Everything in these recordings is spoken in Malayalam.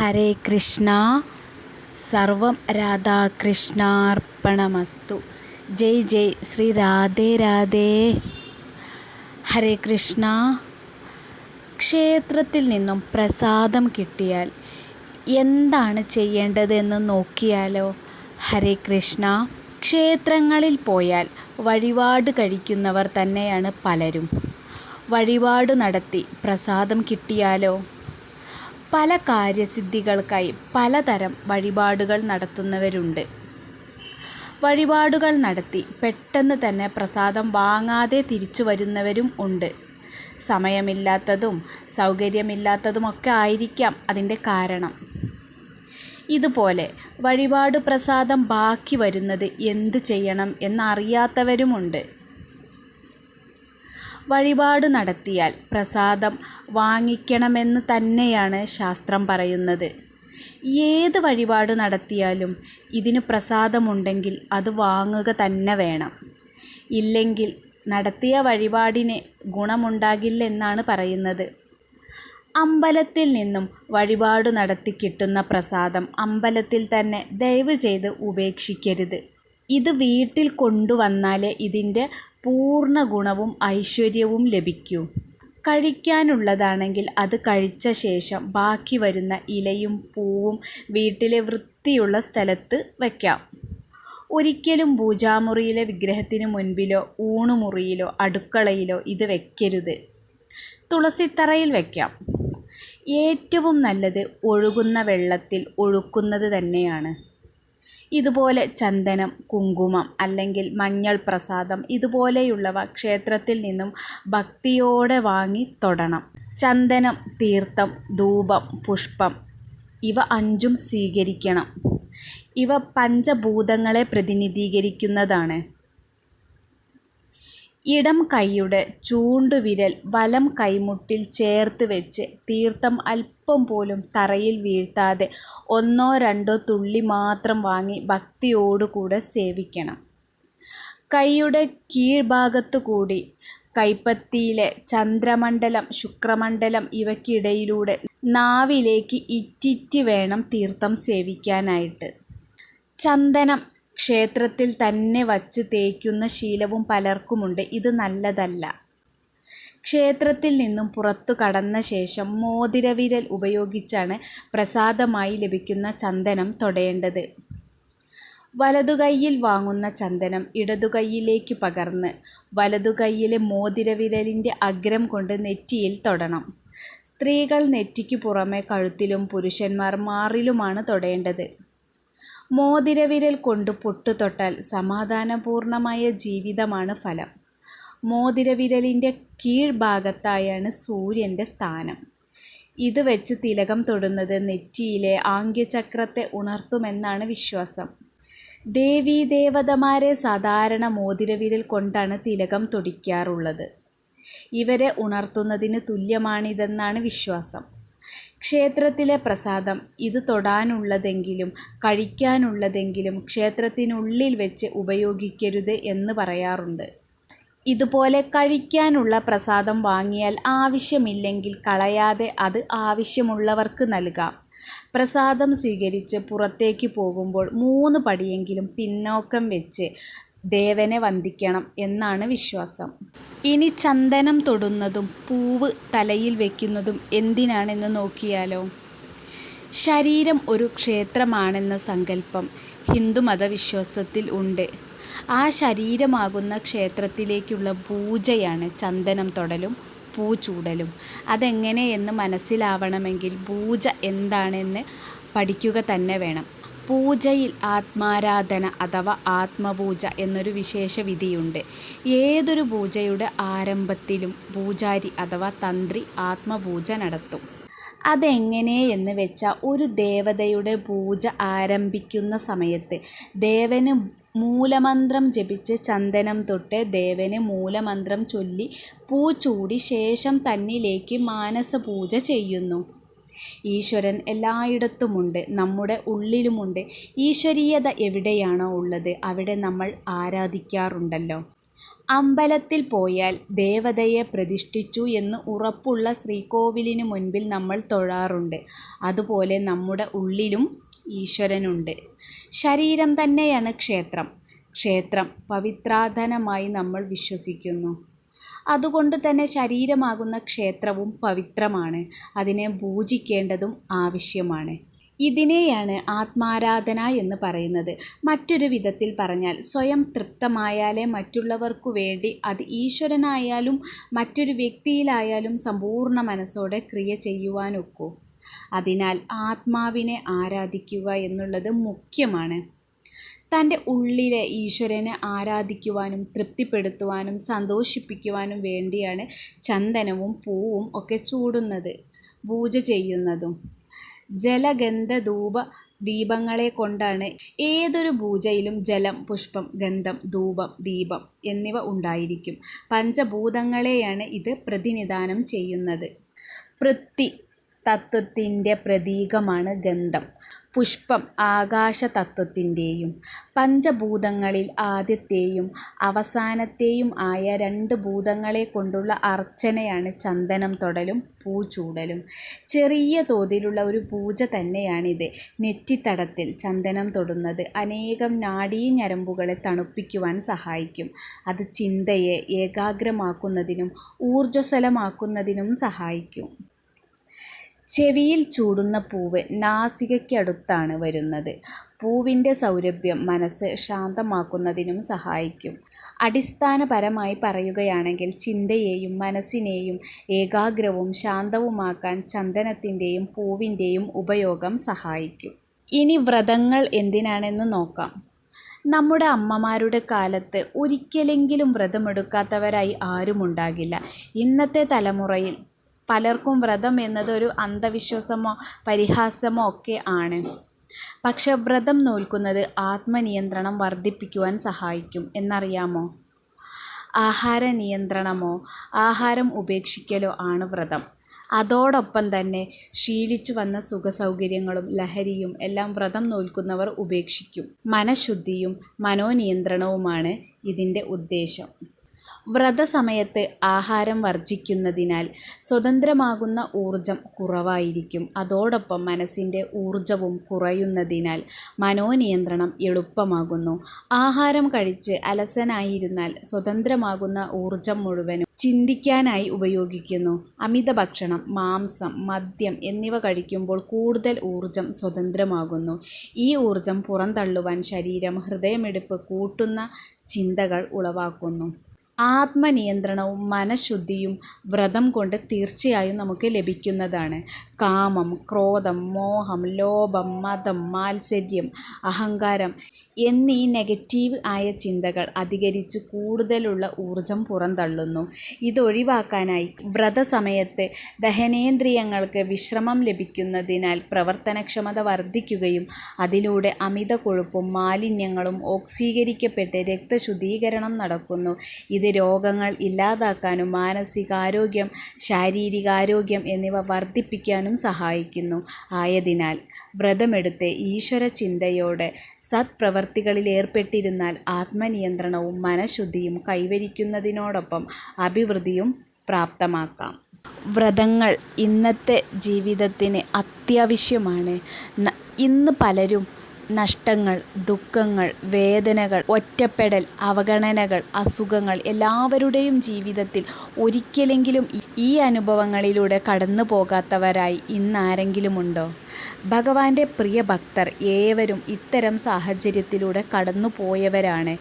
ഹരേ കൃഷ്ണ. സർവം രാധാകൃഷ്ണാർപ്പണമസ്തു. ജയ് ജയ്. ശ്രീ രാധേ രാധേ. ഹരേ കൃഷ്ണ. ക്ഷേത്രത്തിൽ നിന്നും പ്രസാദം കിട്ടിയാൽ എന്താണ് ചെയ്യേണ്ടതെന്ന് നോക്കിയാലോ? ഹരേ കൃഷ്ണ. ക്ഷേത്രങ്ങളിൽ പോയാൽ വഴിപാട് കഴിക്കുന്നവർ തന്നെയാണ് പലരും. വഴിപാട് നടത്തി പ്രസാദം കിട്ടിയാലോ? പല കാര്യസിദ്ധികൾക്കായി പലതരം വഴിപാടുകൾ നടത്തുന്നവരുണ്ട്. വഴിപാടുകൾ നടത്തി പെട്ടെന്ന് തന്നെ പ്രസാദം വാങ്ങാതെ തിരിച്ചു വരുന്നവരും ഉണ്ട്. സമയമില്ലാത്തതും സൗകര്യമില്ലാത്തതുമൊക്കെ ആയിരിക്കാം അതിന്റെ കാരണം. ഇതുപോലെ വഴിപാട് പ്രസാദം ബാക്കി വരുന്നത് എന്ത് ചെയ്യണം എന്നറിയാത്തവരുമുണ്ട്. വഴിപാട് നടത്തിയാൽ പ്രസാദം വാങ്ങിക്കണമെന്ന് തന്നെയാണ് ശാസ്ത്രം പറയുന്നത്. ഏത് വഴിപാട് നടത്തിയാലും ഇതിന് പ്രസാദമുണ്ടെങ്കിൽ അത് വാങ്ങുക തന്നെ വേണം. ഇല്ലെങ്കിൽ നടത്തിയ വഴിപാടിന് ഗുണമുണ്ടാകില്ലെന്നാണ് പറയുന്നത്. അമ്പലത്തിൽ നിന്നും വഴിപാട് നടത്തി കിട്ടുന്ന പ്രസാദം അമ്പലത്തിൽ തന്നെ ദയവ് ചെയ്ത് ഉപേക്ഷിക്കരുത്. ഇത് വീട്ടിൽ കൊണ്ടുവന്നാൽ ഇതിന്റെ പൂർണ ഗുണവും ഐശ്വര്യവും ലഭിക്കൂ. കഴിക്കാനുള്ളതാണെങ്കിൽ അത് കഴിച്ച ശേഷം ബാക്കി വരുന്ന ഇലയും പൂവും വീട്ടിലെ വൃത്തിയുള്ള സ്ഥലത്ത് വയ്ക്കാം. ഒരിക്കലും പൂജാമുറിയിലെ വിഗ്രഹത്തിന് മുൻപിലോ ഊണുമുറിയിലോ അടുക്കളയിലോ ഇത് വെക്കരുത്. തുളസിത്തറയിൽ വയ്ക്കാം. ഏറ്റവും നല്ലത് ഒഴുകുന്ന വെള്ളത്തിൽ ഒഴുക്കുന്നത് തന്നെയാണ്. ഇതുപോലെ ചന്ദനം കുങ്കുമം അല്ലെങ്കിൽ മഞ്ഞൾ പ്രസാദം ഇതുപോലെയുള്ളവ ക്ഷേത്രത്തിൽ നിന്നും ഭക്തിയോടെ വാങ്ങി തൊടണം. ചന്ദനം തീർത്ഥം ധൂപം പുഷ്പം ഇവ അഞ്ചും സ്വീകരിക്കണം. ഇവ പഞ്ചഭൂതങ്ങളെ പ്രതിനിധീകരിക്കുന്നതാണ്. ഇടം കൈയുടെ ചൂണ്ടുവിരൽ വലം കൈമുട്ടിൽ ചേർത്ത് വെച്ച് തീർത്ഥം അല്പം പോലും തറയിൽ വീഴ്ത്താതെ ഒന്നോ രണ്ടോ തുള്ളി മാത്രം വാങ്ങി ഭക്തിയോടുകൂടെ സേവിക്കണം. കൈയുടെ കീഴ്ഭാഗത്തുകൂടി കൈപ്പത്തിയിലെ ചന്ദ്രമണ്ഡലം ശുക്രമണ്ഡലം ഇവയ്ക്കിടയിലൂടെ നാവിലേക്ക് ഇറ്റിറ്റി വേണം തീർത്ഥം സേവിക്കാനായിട്ട്. ചന്ദനം ക്ഷേത്രത്തിൽ തന്നെ വച്ച് തേക്കുന്ന ശീലവും പലർക്കുമുണ്ട്. ഇത് നല്ലതല്ല. ക്ഷേത്രത്തിൽ നിന്നും പുറത്തു കടന്ന ശേഷം മോതിരവിരൽ ഉപയോഗിച്ചാണ് പ്രസാദമായി ലഭിക്കുന്ന ചന്ദനം തൊടേണ്ടത്. വലതുകൈയിൽ വാങ്ങുന്ന ചന്ദനം ഇടതുകൈയിലേക്ക് പകർന്ന് വലതുകൈയിലെ മോതിരവിരലിന്റെ അഗ്രം കൊണ്ട് നെറ്റിയിൽ തൊടണം. സ്ത്രീകൾ നെറ്റിക്ക് പുറമെ കഴുത്തിലും പുരുഷന്മാർ മാറിലുമാണ് തൊടേണ്ടത്. മോതിരവിരൽ കൊണ്ട് പൊട്ടു തൊട്ടാൽ സമാധാനപൂർണമായ ജീവിതമാണ് ഫലം. മോതിരവിരലിന്റെ കീഴ്ഭാഗത്തായാണ് സൂര്യന്റെ സ്ഥാനം. ഇത് വെച്ച് തിലകം തൊടുന്നത് നെറ്റിയിലെ ആംഗ്യചക്രത്തെ ഉണർത്തുമെന്നാണ് വിശ്വാസം. ദേവീദേവതമാരെ സാധാരണ മോതിരവിരൽ കൊണ്ടാണ് തിലകം തൊടിക്കാറുള്ളത്. ഇവരെ ഉണർത്തുന്നതിന് തുല്യമാണിതെന്നാണ് വിശ്വാസം. ക്ഷേത്രത്തിലെ പ്രസാദം ഇത് തൊടാനുള്ളതെങ്കിലും കഴിക്കാനുള്ളതെങ്കിലും ക്ഷേത്രത്തിനുള്ളിൽ വെച്ച് ഉപയോഗിക്കരുത് എന്ന് പറയാറുണ്ട്. ഇതുപോലെ കഴിക്കാനുള്ള പ്രസാദം വാങ്ങിയാൽ ആവശ്യമില്ലെങ്കിൽ കളയാതെ അത് ആവശ്യമുള്ളവർക്ക് നൽകാം. പ്രസാദം സ്വീകരിച്ച് പുറത്തേക്ക് പോകുമ്പോൾ മൂന്ന് പടിയെങ്കിലും പിന്നോക്കം വെച്ച് ദേവനെ വന്ദിക്കണം എന്നാണ് വിശ്വാസം. ഇനി ചന്ദനം തൊടുന്നതും പൂവ് തലയിൽ വയ്ക്കുന്നതും എന്തിനാണെന്ന് നോക്കിയാലോ? ശരീരം ഒരു ക്ഷേത്രമാണെന്ന സങ്കല്പം ഹിന്ദുമതവിശ്വാസത്തിൽ ഉണ്ട്. ആ ശരീരമാകുന്ന ക്ഷേത്രത്തിലേക്കുള്ള പൂജയാണ് ചന്ദനം തൊടലും പൂ ചൂടലും. അതെങ്ങനെയെന്ന് മനസ്സിലാവണമെങ്കിൽ പൂജ എന്താണെന്ന് പഠിക്കുക തന്നെ വേണം. പൂജയിൽ ആത്മാരാധന അഥവാ ആത്മപൂജ എന്നൊരു വിശേഷ വിധിയുണ്ട് ഏതൊരു പൂജയുടെ ആരംഭത്തിലും പൂജാരി അഥവാ തന്ത്രി ആത്മപൂജ നടത്തും. അതെങ്ങനെ എന്ന് വെച്ചാൽ ഒരു ദേവതയുടെ പൂജ ആരംഭിക്കുന്ന സമയത്ത് ദേവന് മൂലമന്ത്രം ജപിച്ച് ചന്ദനം തൊട്ട് ദേവന് മൂലമന്ത്രം ചൊല്ലി പൂ ചൂടി ശേഷം തന്നിലേക്ക് മാനസപൂജ ചെയ്യുന്നു. ഈശ്വരൻ എല്ലായിടത്തുമുണ്ട് നമ്മുടെ ഉള്ളിലുമുണ്ട് ഈശ്വരീയത എവിടെയാണോ ഉള്ളത് അവിടെ നമ്മൾ ആരാധിക്കാറുണ്ടല്ലോ അമ്പലത്തിൽ പോയാൽ ദേവതയെ പ്രതിഷ്ഠിച്ചു എന്ന് ഉറപ്പുള്ള ശ്രീകോവിലിന് മുൻപിൽ നമ്മൾ തൊഴാറുണ്ട്. അതുപോലെ നമ്മുടെ ഉള്ളിലും ഈശ്വരനുണ്ട്. ശരീരം തന്നെയാണ് ക്ഷേത്രം. ക്ഷേത്രം പവിത്രാധനമായി നമ്മൾ വിശ്വസിക്കുന്നു. അതുകൊണ്ടുതന്നെ ശരീരമാകുന്ന ക്ഷേത്രവും പവിത്രമാണ്. അതിനെ പൂജിക്കേണ്ടതും ആവശ്യമാണ്. ഇതിനെയാണ് ആത്മാരാധന എന്ന് പറയുന്നത്. മറ്റൊരു വിധത്തിൽ പറഞ്ഞാൽ സ്വയം തൃപ്തമായാലേ മറ്റുള്ളവർക്കു വേണ്ടി അത് ഈശ്വരനായാലും മറ്റൊരു വ്യക്തിയിലായാലും സമ്പൂർണ മനസ്സോടെ ക്രിയ ചെയ്യുവാനൊക്കൂ. അതിനാൽ ആത്മാവിനെ ആരാധിക്കുക എന്നുള്ളത് മുഖ്യമാണ്. തന്റെ ഉള്ളിലെ ഈശ്വരനെ ആരാധിക്കുവാനും തൃപ്തിപ്പെടുത്തുവാനും സന്തോഷിപ്പിക്കുവാനും വേണ്ടിയാണ് ചന്ദനവും പൂവും ഒക്കെ ചൂടുന്നത് പൂജ ചെയ്യുന്നതും. ജലഗന്ധ ധൂപ ദീപങ്ങളെ കൊണ്ടാണ് ഏതൊരു പൂജയിലും ജലം പുഷ്പം ഗന്ധം ധൂപം ദീപം എന്നിവ ഉണ്ടായിരിക്കും. പഞ്ചഭൂതങ്ങളെയാണ് ഇത് പ്രതിനിധാനം ചെയ്യുന്നത്. പൃഥ്വി തത്ത്വത്തിന്റെ പ്രതീകമാണ് ഗന്ധം. പുഷ്പം ആകാശതത്ത്വത്തിന്റെയും. പഞ്ചഭൂതങ്ങളിൽ ആദ്യത്തെയും അവസാനത്തെയും ആയ രണ്ട് ഭൂതങ്ങളെ കൊണ്ടുള്ള അർച്ചനയാണ് ചന്ദനം തൊടലും പൂ ചൂടലും. ചെറിയ തോതിലുള്ള ഒരു പൂജ തന്നെയാണിത്. നെറ്റിത്തടത്തിൽ ചന്ദനം തൊടുന്നത് അനേകം നാഡീഞരമ്പുകളെ തണുപ്പിക്കുവാൻ സഹായിക്കും. അത് ചിന്തയെ ഏകാഗ്രമാക്കുന്നതിനും ഊർജസ്വലമാക്കുന്നതിനും സഹായിക്കും. ചെവിയിൽ ചൂടുന്ന പൂവ് നാസികയ്ക്കടുത്താണ് വരുന്നത്. പൂവിന്റെ സൗരഭ്യം മനസ്സ് ശാന്തമാക്കുന്നതിനും സഹായിക്കും. അടിസ്ഥാനപരമായി പറയുകയാണെങ്കിൽ ചിന്തയെയും മനസ്സിനെയും ഏകാഗ്രവും ശാന്തവുമാക്കാൻ ചന്ദനത്തിന്റെയും പൂവിന്റെയും ഉപയോഗം സഹായിക്കും. ഇനി വ്രതങ്ങൾ എന്തിനാണെന്ന് നോക്കാം. നമ്മുടെ അമ്മമാരുടെ കാലത്ത് ഒരിക്കലെങ്കിലും വ്രതമെടുക്കാത്തവരായി ആരുമുണ്ടാകില്ല. ഇന്നത്തെ തലമുറയിൽ പലർക്കും വ്രതം എന്നത് ഒരു അന്ധവിശ്വാസമോ പരിഹാസമോ ഒക്കെ ആണ്. പക്ഷെ വ്രതം നോൽക്കുന്നത് ആത്മനിയന്ത്രണം വർദ്ധിപ്പിക്കുവാൻ സഹായിക്കും എന്നറിയാമോ? ആഹാര നിയന്ത്രണമോ ആഹാരം ഉപേക്ഷിക്കലോ ആണ് വ്രതം. അതോടൊപ്പം തന്നെ ശീലിച്ചു വന്ന സുഖസൗകര്യങ്ങളും ലഹരിയും എല്ലാം വ്രതം നോൽക്കുന്നവർ ഉപേക്ഷിക്കും. മനഃശുദ്ധിയും മനോനിയന്ത്രണവുമാണ് ഇതിന്റെ ഉദ്ദേശ്യം. വ്രതസമയത്ത് ആഹാരം വർജിക്കുന്നതിനാൽ സ്വതന്ത്രമാകുന്ന ഊർജം കുറവായിരിക്കും. അതോടൊപ്പം മനസ്സിന്റെ ഊർജവും കുറയുന്നതിനാൽ മനോനിയന്ത്രണം എളുപ്പമാകുന്നു. ആഹാരം കഴിച്ച് അലസനായിരുന്നാൽ സ്വതന്ത്രമാകുന്ന ഊർജം മുഴുവനും ചിന്തിക്കാനായി ഉപയോഗിക്കുന്നു. അമിത ഭക്ഷണം മാംസം, മദ്യം എന്നിവ കഴിക്കുമ്പോൾ കൂടുതൽ ഊർജം സ്വതന്ത്രമാകുന്നു. ഈ ഊർജം പുറന്തള്ളുവാൻ ശരീരം ഹൃദയമെടുപ്പ് കൂട്ടുന്ന ചിന്തകൾ ഉളവാക്കുന്നു. ആത്മനിയന്ത്രണവും മനഃശുദ്ധിയും വ്രതം കൊണ്ട് തീർച്ചയായും നമുക്ക് ലഭിക്കുന്നതാണ്. കാമം, ക്രോധം, മോഹം, ലോഭം, മതം മാത്സര്യം, അഹങ്കാരം എന്നീ നെഗറ്റീവ് ആയ ചിന്തകൾ അധികരിച്ച് കൂടുതലുള്ള ഊർജം പുറന്തള്ളുന്നു. ഇതൊഴിവാക്കാനായി വ്രതസമയത്ത് ദഹനേന്ദ്രിയങ്ങൾക്ക് വിശ്രമം ലഭിക്കുന്നതിനാൽ പ്രവർത്തനക്ഷമത വർദ്ധിക്കുകയും അതിലൂടെ അമിത കൊഴുപ്പും മാലിന്യങ്ങളും ഓക്സീകരിക്കപ്പെട്ട് രക്തശുദ്ധീകരണം നടക്കുന്നു. ഇത് രോഗങ്ങൾ ഇല്ലാതാക്കാനും മാനസികാരോഗ്യം ശാരീരികാരോഗ്യം എന്നിവ വർദ്ധിപ്പിക്കാനും സഹായിക്കുന്നു. ആയതിനാൽ വ്രതമെടുത്ത് ഈശ്വരചിന്തയോടെ സത്പ്രവൃത്തികളിലേർപ്പെട്ടിരുന്നാൽ ആത്മനിയന്ത്രണവും മനഃശുദ്ധിയും കൈവരിക്കുന്നതിനോടൊപ്പം അഭിവൃദ്ധിയും പ്രാപ്തമാക്കാം. വ്രതങ്ങൾ ഇന്നത്തെ ജീവിതത്തിന് അത്യാവശ്യമാണ്. ഇന്ന് പലരും നഷ്ടങ്ങൾ, ദുഃഖങ്ങൾ, വേദനകൾ, ഒറ്റപ്പെടൽ, അവഗണനകൾ, അസുഖങ്ങൾ എല്ലാവരുടെയും ജീവിതത്തിൽ ഒരിക്കലെങ്കിലും ഈ അനുഭവങ്ങളിലൂടെ കടന്നു കടന്നുപോകാത്തവരായി ഇന്നാരെങ്കിലുമുണ്ടോ? ഭഗവാന്റെ പ്രിയ ഭക്തർ ഏവരും ഇത്തരം സാഹചര്യത്തിലൂടെ കടന്നുപോയവരാണ്.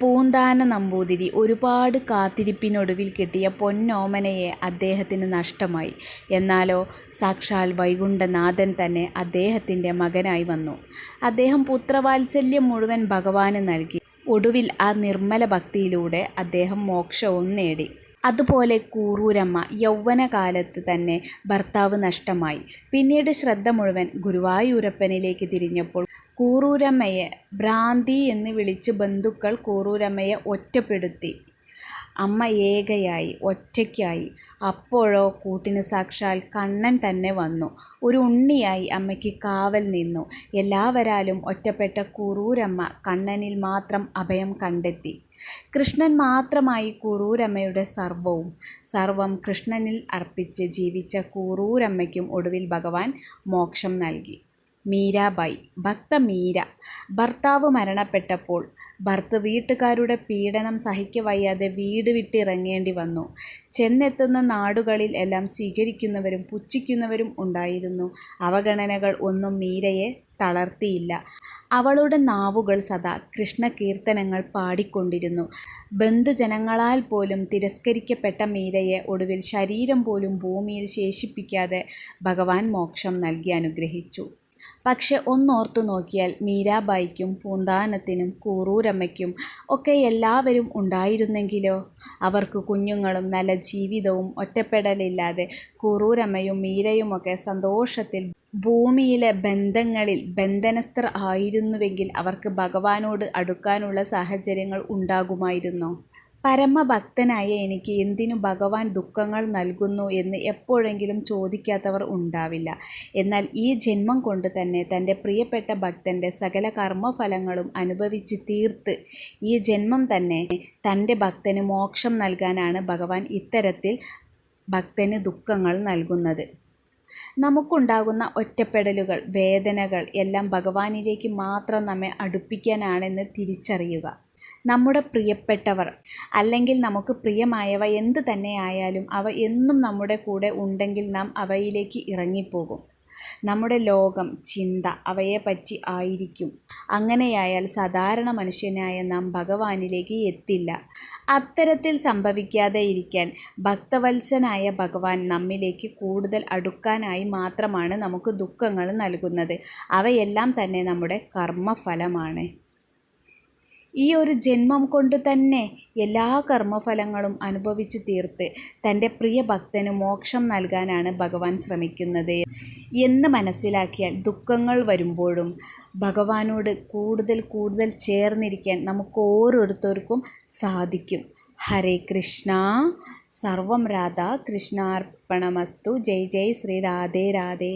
പൂന്താന നമ്പൂതിരി ഒരുപാട് കാത്തിരിപ്പിനൊടുവിൽ കിട്ടിയ പൊന്നോമനയെ അദ്ദേഹത്തിന് നഷ്ടമായി. എന്നാലോ സാക്ഷാൽ വൈകുണ്ഠനാഥൻ തന്നെ അദ്ദേഹത്തിന്റെ മകനായി വന്നു. അദ്ദേഹം പുത്രവാത്സല്യം മുഴുവൻ ഭഗവാന് നൽകി. ഒടുവിൽ ആ നിർമ്മല ഭക്തിയിലൂടെ അദ്ദേഹം മോക്ഷവും നേടി. അതുപോലെ കൂറൂരമ്മ യൗവനകാലത്ത് തന്നെ ഭർത്താവ് നഷ്ടമായി. പിന്നീട് ശ്രദ്ധ മുഴുവൻ ഗുരുവായൂരപ്പനിലേക്ക് തിരിഞ്ഞപ്പോൾ കൂറൂരമ്മയെ ഭ്രാന്തി എന്ന് വിളിച്ച് ബന്ധുക്കൾ കൂറൂരമ്മയെ ഒറ്റപ്പെടുത്തി. അമ്മ ഏകയായി ഒറ്റയ്ക്കായി. അപ്പോഴോ കൂട്ടിന് സാക്ഷാൽ കണ്ണൻ തന്നെ വന്നു. ഒരു ഉണ്ണിയായി അമ്മയ്ക്ക് കാവൽ നിന്നു. എല്ലാവരാലും ഒറ്റപ്പെട്ട കുറൂരമ്മ കണ്ണനിൽ മാത്രം അഭയം കണ്ടെത്തി. കൃഷ്ണൻ മാത്രമായി കുറൂരമ്മയുടെ സർവവും. സർവം കൃഷ്ണനിൽ അർപ്പിച്ച് ജീവിച്ച കുറൂരമ്മയ്ക്കും ഒടുവിൽ ഭഗവാൻ മോക്ഷം നൽകി. മീരാബായി. ഭക്ത മീര. ഭർത്താവ് മരണപ്പെട്ടപ്പോൾ ഭർത്ത് വീട്ടുകാരുടെ പീഡനം സഹിക്കവയ്യാതെ വീട് വിട്ടിറങ്ങേണ്ടി വന്നു. ചെന്നെത്തുന്ന നാടുകളിൽ എല്ലാം സ്വീകരിക്കുന്നവരും പുച്ഛിക്കുന്നവരും ഉണ്ടായിരുന്നു. അവഗണനകൾ ഒന്നും മീരയെ തളർത്തിയില്ല. അവളുടെ നാവുകൾ സദാ കൃഷ്ണകീർത്തനങ്ങൾ പാടിക്കൊണ്ടിരുന്നു. ബന്ധുജനങ്ങളാൽ പോലും തിരസ്കരിക്കപ്പെട്ട മീരയെ ഒടുവിൽ ശരീരം പോലും ഭൂമിയിൽ ശേഷിപ്പിക്കാതെ ഭഗവാൻ മോക്ഷം നൽകി അനുഗ്രഹിച്ചു. പക്ഷെ ഒന്നോർത്തു നോക്കിയാൽ മീരാബായിക്കും പൂന്താനത്തിനും കൂറൂരമ്മയ്ക്കും ഒക്കെ എല്ലാവരും ഉണ്ടായിരുന്നെങ്കിലോ? അവർക്ക് കുഞ്ഞുങ്ങളും നല്ല ജീവിതവും ഒറ്റപ്പെടലില്ലാതെ കൂറൂരമ്മയും മീരയുമൊക്കെ സന്തോഷത്തിൽ ഭൂമിയിലെ ബന്ധങ്ങളിൽ ബന്ധനസ്ഥർ ആയിരുന്നുവെങ്കിൽ അവർക്ക് ഭഗവാനോട് അടുക്കാനുള്ള സാഹചര്യങ്ങൾ ഉണ്ടാകുമായിരുന്നോ? പരമഭക്തനായ എനിക്ക് എന്തിനു ഭഗവാൻ ദുഃഖങ്ങൾ നൽകുന്നു എന്ന് എപ്പോഴെങ്കിലും ചോദിക്കാത്തവർ ഉണ്ടാവില്ല. എന്നാൽ ഈ ജന്മം കൊണ്ട് തന്നെ തന്റെ പ്രിയപ്പെട്ട ഭക്തന്റെ സകല കർമ്മഫലങ്ങളും അനുഭവിച്ച് തീർത്ത് ഈ ജന്മം തന്നെ തന്റെ ഭക്തന് മോക്ഷം നൽകാനാണ് ഭഗവാൻ ഇത്തരത്തിൽ ഭക്തന് ദുഃഖങ്ങൾ നൽകുന്നത്. നമുക്കുണ്ടാകുന്ന ഒറ്റപ്പെടലുകൾ വേദനകൾ എല്ലാം ഭഗവാനിലേക്ക് മാത്രം നമ്മെ അടുപ്പിക്കാനാണെന്ന് തിരിച്ചറിയുക. നമ്മുടെ പ്രിയപ്പെട്ടവർ അല്ലെങ്കിൽ നമുക്ക് പ്രിയമായവ എന്ത് തന്നെ ആയാലും അവ എന്നും നമ്മുടെ കൂടെ ഉണ്ടെങ്കിൽ നാം അവയിലേക്ക് ഇറങ്ങിപ്പോകും. നമ്മുടെ ലോകം ചിന്ത അവയെപ്പറ്റി ആയിരിക്കും. അങ്ങനെയായാൽ സാധാരണ മനുഷ്യനായ നാം ഭഗവാനിലേക്ക് എത്തില്ല. അത്തരത്തിൽ സംഭവിക്കാതെ ഇരിക്കാൻ ഭക്തവത്സനായ ഭഗവാൻ നമ്മിലേക്ക് കൂടുതൽ അടുക്കാനായി മാത്രമാണ് നമുക്ക് ദുഃഖങ്ങൾ നൽകുന്നത്. അവയെല്ലാം തന്നെ നമ്മുടെ കർമ്മഫലമാണ്. ഈ ഒരു ജന്മം കൊണ്ട് തന്നെ എല്ലാ കർമ്മഫലങ്ങളും അനുഭവിച്ച് തീർത്ത് തന്റെ പ്രിയ ഭക്തന് മോക്ഷം നൽകാനാണ് ഭഗവാൻ ശ്രമിക്കുന്നത്. എന്ന് മനസ്സിലാക്കിയാൽ ദുഃഖങ്ങൾ വരുമ്പോഴും ഭഗവാനോട് കൂടുതൽ കൂടുതൽ ചേർന്നിരിക്കാൻ നമുക്ക് ഓരോരുത്തർക്കും സാധിക്കും. ഹരേ കൃഷ്ണ. സർവം രാധ കൃഷ്ണാർപ്പണമസ്തു. ജയ് ജയ് ശ്രീ രാധേ രാധേ.